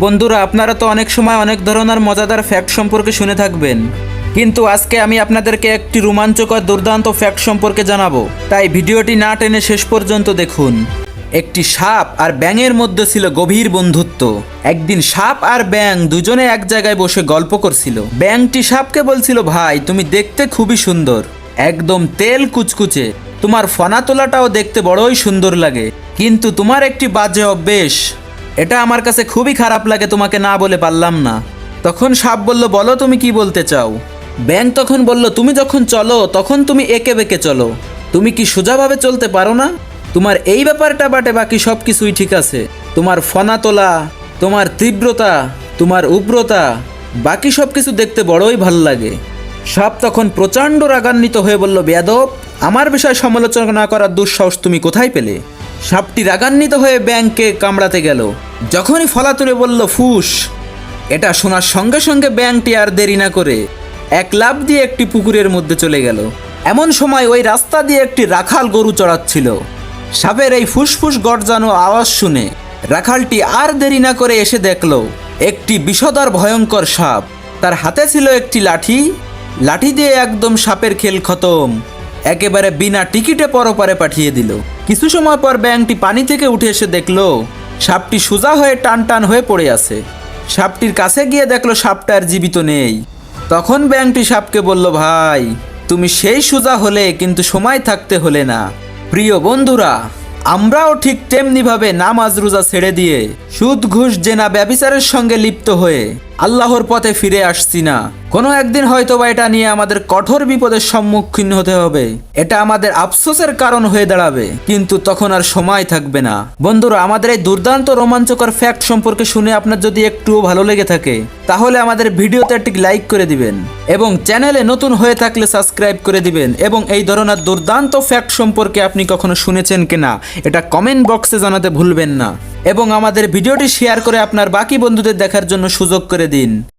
বন্ধুরা, আপনারা তো অনেক সময় অনেক ধরনের মজাদার ফ্যাক্ট সম্পর্কে শুনে থাকবেন। কিন্তু আজকে আমি আপনাদেরকে একটি রোমাঞ্চকর দুর্দান্ত ফ্যাক্ট সম্পর্কে জানাব। তাই ভিডিওটি না টেনে শেষ পর্যন্ত দেখুন। একটি সাপ আর ব্যাঙের মধ্যে ছিল গভীর বন্ধুত্ব। একদিন সাপ আর ব্যাঙ দুজনে এক জায়গায় বসে গল্প করছিল। ব্যাঙটি সাপকে বলছিল, ভাই, তুমি দেখতে খুবই সুন্দর। একদম তেল কুচকুচে। তোমার ফনা তোলাটাও দেখতে বড়ই সুন্দর লাগে। কিন্তু তোমার একটি বাজে অভ্যেস। এটা আমার কাছে খুবই খারাপ লাগে, তোমাকে না বলে পারলাম না। তখন সাপ বলল, বলো তুমি কি বলতে চাও? ব্যাং তখন বলল, তুমি যখন চলো, তখন তুমি একে বেঁকে চলো। তুমি কি সোজাভাবে চলতে পারো না? তোমার এই ব্যাপারটা বাটে বাকি সব কিছুই ঠিক আছে। তোমার ফনা তোলা তোমার তীব্রতা, তোমার উগ্রতা, বাকি সব কিছু দেখতে বড়ই ভালো লাগে। সাপ তখন প্রচণ্ড রাগান্বিত হয়ে বলল, বেয়াদব, আমার বিষয়ে সমালোচনা করার দুঃসাহস তুমি কোথায় পেলে? সাপটি রাগান্বিত হয়ে ব্যাংকে কামড়াতে গেল। যখনই ফলা তুলে বলল, ফুস! এটা শোনার সঙ্গে সঙ্গে ব্যাংকটি আর দেরি না করে এক লাভ দিয়ে একটি পুকুরের মধ্যে চলে গেল। এমন সময় ওই রাস্তা দিয়ে একটি রাখাল গরু চড়াচ্ছিল। সাপের এই ফুসফুস গর্জানো আওয়াজ শুনে রাখালটি আর দেরি না করে এসে দেখল, একটি বিষধর ভয়ঙ্কর সাপ। তার হাতে ছিল একটি লাঠি। লাঠি দিয়ে একদম সাপের খেল খতম। একেবারে বিনা টিকিটে পরপারে পাঠিয়ে দিল। কিছু সময় পর ব্যাংকটি পানি থেকে উঠে এসে দেখল, সাপটি সোজা হয়ে টান টান হয়ে পড়ে আছে। সাপটির কাছে গিয়ে দেখল সাপটা আর জীবিত নেই। তখন ব্যাংকটি সাপকে বলল, ভাই, তুমি সেই সোজা হলে কিন্তু সময় থাকতে হলে না। প্রিয় বন্ধুরা, আমরাও ঠিক তেমনিভাবে নামাজ রোজা ছেড়ে দিয়ে সুদ ঘুষ জেনা ব্যবিচারের সঙ্গে লিপ্ত হয়ে আল্লাহর পথে ফিরে আসছি না। কোনো একদিন হয়তো বা এটা নিয়ে আমাদের কঠোর বিপদের সম্মুখীন হতে হবে। এটা আমাদের আফসোসের কারণ হয়ে দাঁড়াবে। কিন্তু তখন আর সময় থাকবে না। বন্ধুরা, আমাদের এই দুর্দান্ত রোমাঞ্চকর ফ্যাক্ট সম্পর্কে শুনে আপনার যদি একটুও ভালো লেগে থাকে, তাহলে আমাদের ভিডিওতে একটি লাইক করে দিবেন। এবং চ্যানেলে নতুন হয়ে থাকলে সাবস্ক্রাইব করে দিবেন। এবং এই ধরনের দুর্দান্ত ফ্যাক্ট সম্পর্কে আপনি কখনো শুনেছেন কিনা, এটা কমেন্ট বক্সে জানাতে ভুলবেন না। এবং আমাদের ভিডিওটি শেয়ার করে আপনার বাকি বন্ধুদের দেখার জন্য সুযোগ করে দিন।